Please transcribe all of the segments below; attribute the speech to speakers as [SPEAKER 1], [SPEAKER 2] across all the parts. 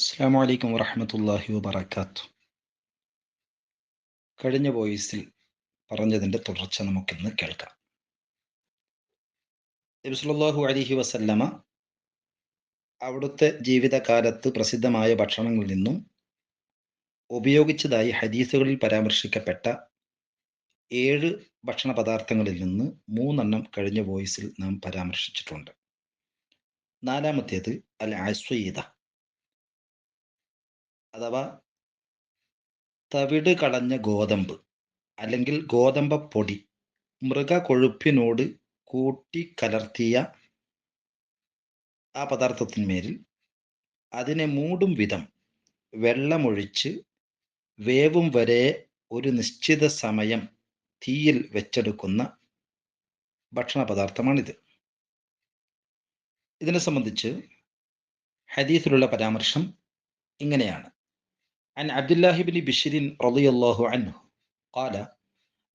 [SPEAKER 1] അസ്സാം വലൈക്കും വറഹമത്തല്ലാഹി വബർക്കാത്തു കഴിഞ്ഞ വോയിസിൽ പറഞ്ഞതിന്റെ തുടർച്ച നമുക്കിന്ന് കേൾക്കാം. നബിസ്വല്ലാഹു അലിഹി വസല്ലമ അവിടുത്തെ ജീവിതകാലത്ത് പ്രസിദ്ധമായ ഭക്ഷണങ്ങളിൽ നിന്നും ഉപയോഗിച്ചതായി ഹദീസുകളിൽ പരാമർശിക്കപ്പെട്ട ഏഴ് ഭക്ഷണ പദാർത്ഥങ്ങളിൽ നിന്ന് മൂന്നെണ്ണം കഴിഞ്ഞ വോയിസിൽ നാം പരാമർശിച്ചിട്ടുണ്ട്. നാലാമത്തേത് അൽ അസ്വീദ അഥവാ തവിട് കളഞ്ഞ ഗോതമ്പ് അല്ലെങ്കിൽ ഗോതമ്പ പൊടി മൃഗ കൊഴുപ്പിനോട് കൂട്ടി കലർത്തിയ ആ പദാർത്ഥത്തിന്മേലിൽ അതിനെ മൂടും വിധം വെള്ളമൊഴിച്ച് വേവും വരെ ഒരു നിശ്ചിത സമയം തീയിൽ വെച്ചെടുക്കുന്ന ഭക്ഷണ പദാർത്ഥമാണിത്. ഇതിനെ സംബന്ധിച്ച് ഹദീസിലുള്ള പരാമർശം ഇങ്ങനെയാണ്. عن عبد الله بن بشير رضي الله عنه قال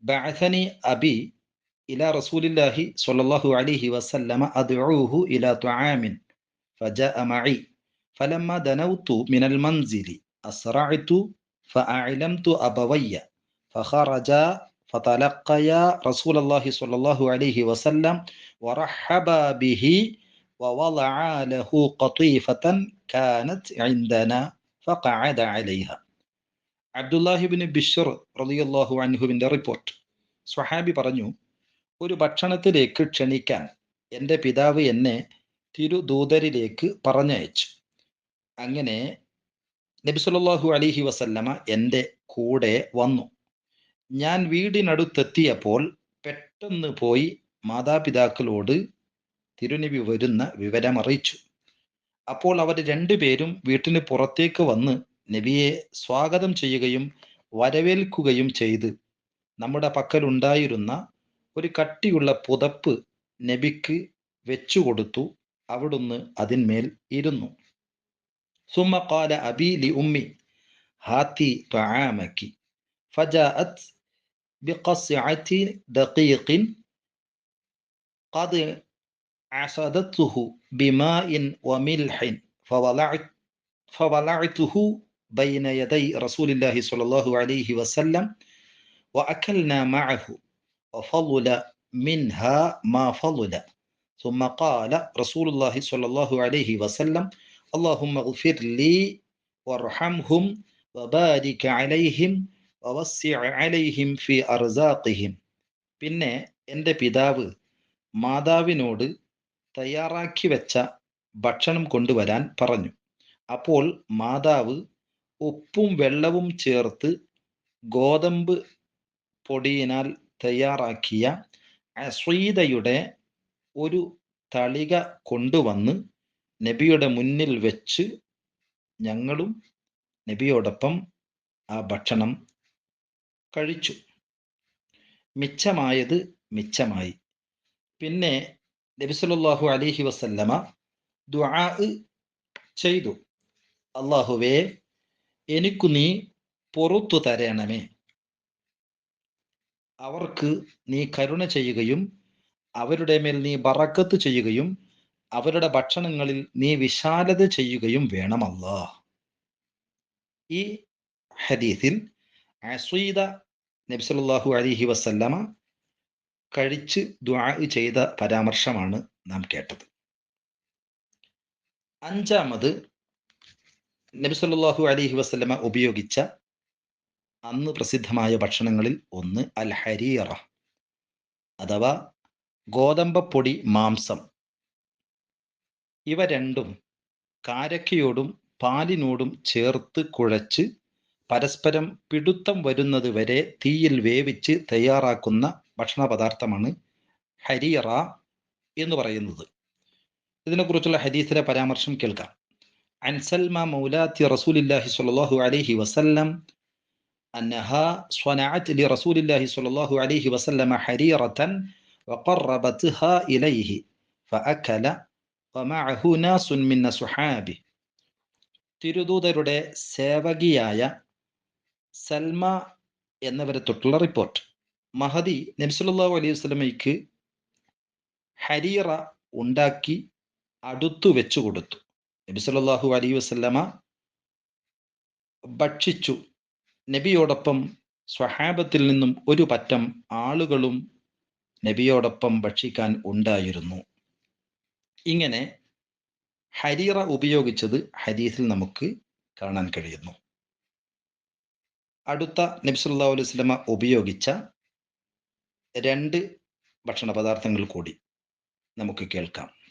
[SPEAKER 1] بعثني أبي إلى رسول الله صلى الله عليه وسلم أدعوه إلى طعام فجاء معي. فلما دنوت من المنزل أسرعت فأعلمت أبوي فخرجا فتلقيا رسول الله صلى الله عليه وسلم ورحبا به ووضعا له قطيفة كانت عندنا فقعد عليها. അബ്ദുല്ലാഹിബിന് ബിഷർ റലിയല്ലാഹു അൻഹുവിന്റെ റിപ്പോർട്ട് സ്വഹാബി പറഞ്ഞു ഒരു ഭക്ഷണത്തിലേക്ക് ക്ഷണിക്കാൻ എന്റെ പിതാവ് എന്നെ തിരുദൂതരിലേക്ക് പറഞ്ഞയച്ചു. അങ്ങനെ നബി സല്ലല്ലാഹു അലൈഹി വസല്ലമ എന്റെ കൂടെ വന്നു. ഞാൻ വീടിനടുത്തെത്തിയപ്പോൾ പെട്ടെന്ന് പോയി മാതാപിതാക്കളോട് തിരുനബി വരുന്ന വിവരം അറിയിച്ചു അപ്പോൾ അവർ രണ്ടുപേരും വീട്ടിന് പുറത്തേക്ക് വന്ന് നബിയെ സ്വാഗതം ചെയ്യുകയും വരവേൽക്കുകയും ചെയ്ത് നമ്മുടെ പക്കലുണ്ടായിരുന്ന ഒരു കട്ടിയുള്ള പുതപ്പ് നബിക്ക് വെച്ചുകൊടുത്തു അവിടുന്ന് അതിന്മേൽ ഇരുന്നു ثم قال أبي لأمي هاتي طعامك فجاءت بقصعة دقيق قد عصدته بماء وملح فولعت فولعته بين يدي رسول الله صلى الله عليه وسلم وأكلنا معه وفضل منها ما فضل ثم قال رسول الله صلى الله عليه وسلم اللهم اغفر لي وارحمهم وبارك عليهم ووسع عليهم في أرزاقهم പിന്നെ എൻ്റെ പിതാവ് മാതാവിനോട് തയ്യാറാക്കി വെച്ച ഭക്ഷണം കൊണ്ടുവരാൻ പറഞ്ഞു അപ്പോൾ മാതാവ് ഉപ്പും വെള്ളവും ചേർത്ത് ഗോതമ്പ് പൊടിയിനാൽ തയ്യാറാക്കിയ അസ്വീതയുടെ ഒരു തളിക കൊണ്ടുവന്ന് നബിയുടെ മുന്നിൽ വെച്ച് ഞങ്ങളും നബിയോടൊപ്പം ആ ഭക്ഷണം കഴിച്ചു. മിച്ചമായത് മിച്ചമായി. പിന്നെ നബിസുല്ലാഹു അലിഹി വസല്ലമ ദുആ ചെയ്തു. അള്ളാഹുവേ എനിക്കു നീ പുറത്തു തരണമേ. അവർക്ക് നീ കരുണ ചെയ്യുകയും അവരുടെ മേൽ നീ ബറക്കത്ത് ചെയ്യുകയും അവരുടെ ഭക്ഷണങ്ങളിൽ നീ വിശാലത ചെയ്യുകയും വേണമല്ല ഈ ഹദീസിൽ അസീദ നബ്സലാഹു അലിഹി വസല്ലമ കഴിച്ച് ദ്വാ ചെയ്ത പരാമർശമാണ് നാം കേട്ടത്. അഞ്ചാമത് നബി അലഹി വസല്ലമ ഉപയോഗിച്ച അന്ന് പ്രസിദ്ധമായ ഭക്ഷണങ്ങളിൽ ഒന്ന് അൽ ഹരീറ അഥവാ ഗോതമ്പപ്പൊടി മാംസം. ഇവ രണ്ടും കാരക്കയോടും പാലിനോടും ചേർത്ത് കുഴച്ച് പരസ്പരം പിടുത്തം വരുന്നത് വരെ തീയിൽ വേവിച്ച് തയ്യാറാക്കുന്ന ഭക്ഷണ പദാർത്ഥമാണ് ഹരിയറ എന്ന് പറയുന്നത്. ഇതിനെക്കുറിച്ചുള്ള ഹദീസിലെ പരാമർശം കേൾക്കാം. عن سلمى مولاة رسول الله صلى الله عليه وسلم أنها صنعت لرسول الله صلى الله عليه وسلم حريرة وقربتها إليه فأكل ومعه ناس من صحابه തിരുദൂതരുടെ സേവകിയായ സൽമ എന്നവരെ തൊട്ടുള്ള റിപ്പോർട്ട് മഹദി നബ്സുല്ലാഹു അലൈഹി വസ്ലമയ്ക്ക് ഹരീറ ഉണ്ടാക്കി അടുത്തു വെച്ചു കൊടുത്തു നബി സല്ലല്ലാഹു അലൈഹി വസല്ലമ ഭക്ഷിച്ചു. നബിയോടൊപ്പം സ്വഹാബത്തിൽ നിന്നും ഒരു പറ്റം ആളുകളും നബിയോടൊപ്പം ഭക്ഷിക്കാൻ ഉണ്ടായിരുന്നു. ഇങ്ങനെ ഹരീറ ഉപയോഗിച്ചത് ഹദീസിൽ നമുക്ക് കാണാൻ കഴിയുന്നു. അടുത്ത നബ്സുല്ലാ അലൈഹി സ്വലമ ഉപയോഗിച്ച രണ്ട് ഭക്ഷണ പദാർത്ഥങ്ങൾ കൂടി നമുക്ക് കേൾക്കാം.